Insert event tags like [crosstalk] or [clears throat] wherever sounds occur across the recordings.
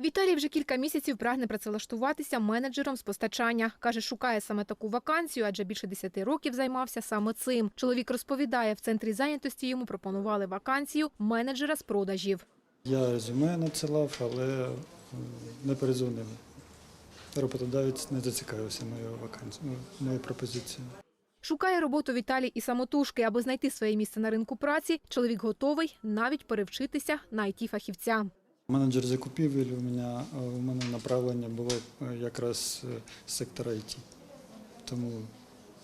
Віталій вже кілька місяців прагне працевлаштуватися менеджером з постачання. Каже, шукає саме таку вакансію, адже більше 10 років займався саме цим. Чоловік розповідає, в центрі зайнятості йому пропонували вакансію менеджера з продажів. Я резюме надсилав, але не перезвонив. Роботодавець не зацікавився моєю вакансією, моєю пропозицією. Шукає роботу Віталій і самотужки, аби знайти своє місце на ринку праці. Чоловік готовий навіть перевчитися на it фахівця. Менеджер закупівель у мене, у мене направлення було е, якраз е, з сектора IT. Тому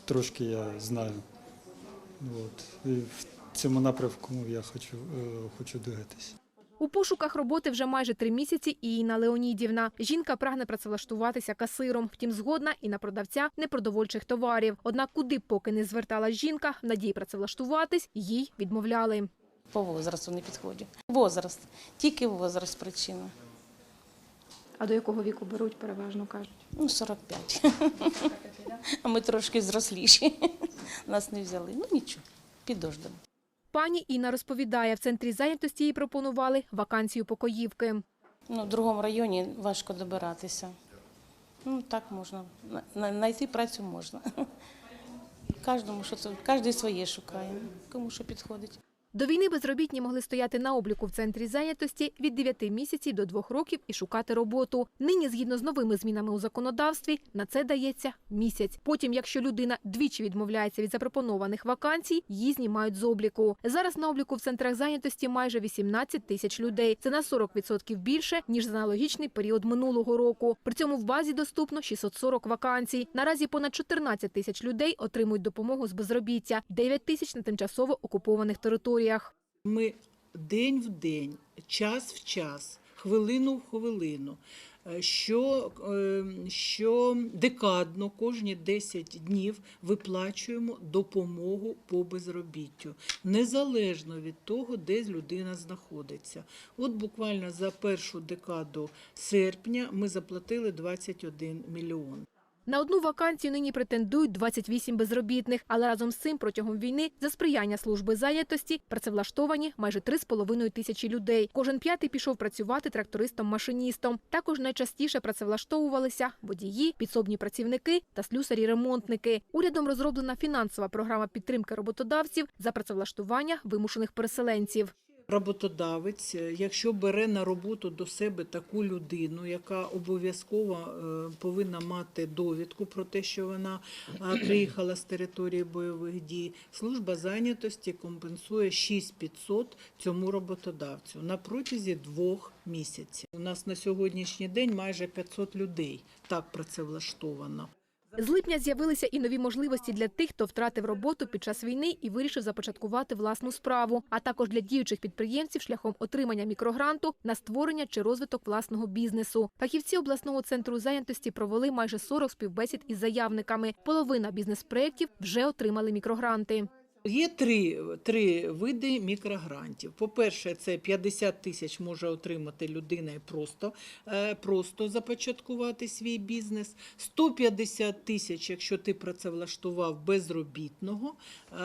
трошки я знаю. От. І в цьому напрямку я хочу, е, хочу двигатися. У пошуках роботи вже майже три місяці і Інна Леонідівна. Жінка прагне працевлаштуватися касиром, втім згодна і на продавця непродовольчих товарів. Однак куди поки не звертала жінка, в надії працевлаштуватись, їй відмовляли. По возрасту не підходжу. Возраст. Тільки возраст причина. А до якого віку беруть, переважно кажуть? Ну, 45. А ми трошки зросліші. Нас не взяли. Ну нічого, підождемо. Пані Інна розповідає, в центрі зайнятості їй пропонували вакансію покоївки. Ну, в другому районі важко добиратися. Ну, так можна. На- на- Знайти працю можна. Кожному, що це, кожен своє шукає, кому що підходить. До війни безробітні могли стояти на обліку в центрі зайнятості від 9 місяців до 2 років і шукати роботу. Нині, згідно з новими змінами у законодавстві, на це дається місяць. Потім, якщо людина двічі відмовляється від запропонованих вакансій, її знімають з обліку. Зараз на обліку в центрах зайнятості майже 18 тисяч людей. Це на 40% більше ніж за аналогічний період минулого року. При цьому в базі доступно 640 вакансій. Наразі понад 14 тисяч людей отримують допомогу з безробіття, 9 тисяч на тимчасово окупованих територіях. Ми день в день, час в час, хвилину в хвилину, е, що, е, що декадно, кожні 10 днів виплачуємо допомогу по безробіттю, незалежно від того, де людина знаходиться. От буквально за першу декаду серпня ми заплатили 21 мільйон. На одну вакансію нині претендують 28 безробітних, але разом з цим протягом війни за сприяння служби зайнятості працевлаштовані майже 3,5 тисячі людей. Кожен п'ятий пішов працювати трактористом-машиністом. Також найчастіше працевлаштовувалися водії, підсобні працівники та слюсарі-ремонтники. Урядом розроблена фінансова програма підтримки роботодавців за працевлаштування вимушених переселенців. Роботодавець, е, якщо бере на роботу до себе таку людину, яка обов'язково е, повинна мати довідку про те, що вона е, [clears throat] приїхала з території бойових дій, служба зайнятості компенсує 6500 цьому роботодавцю на протязі двох місяців. У нас на сьогоднішній день майже 500 людей так працевлаштовано. З липня з'явилися і нові можливості для тих, хто втратив роботу під час війни і вирішив започаткувати власну справу, а також для діючих підприємців шляхом отримання мікрогранту на створення чи розвиток власного бізнесу. Фахівці обласного центру зайнятості провели майже 40 співбесід із заявниками. Половина бізнес-проєктів вже отримали мікрогранти. Є три, три види мікрогрантів. По-перше, це 50 тисяч може отримати людина і просто, е, просто започаткувати свій бізнес. 150 тисяч, якщо ти працевлаштував безробітного, е,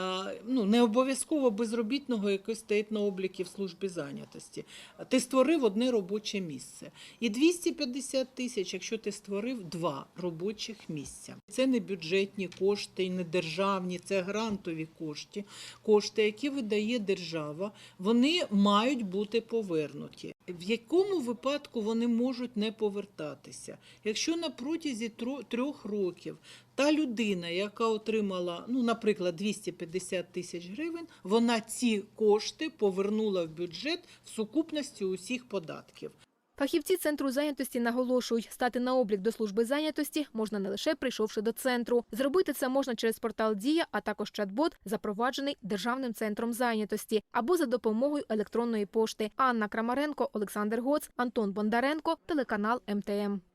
ну не обов'язково безробітного, який стоїть на обліки в службі зайнятості. Ти створив одне робоче місце. І 250 тисяч, якщо ти створив два робочих місця. Це не бюджетні кошти, не державні, це грантові кошти. Кошти, які видає держава, вони мають бути повернуті. В якому випадку вони можуть не повертатися? Якщо на протязі трьох років та людина, яка отримала, ну, наприклад, 250 тисяч гривень, вона ці кошти повернула в бюджет в сукупності усіх податків. Фахівці центру зайнятості наголошують, стати на облік до служби зайнятості можна не лише прийшовши до центру. Зробити це можна через портал Дія, а також чат-бот, запроваджений державним центром зайнятості, або за допомогою електронної пошти. Анна Крамаренко, Олександр Гоц, Антон Бондаренко, телеканал МТМ.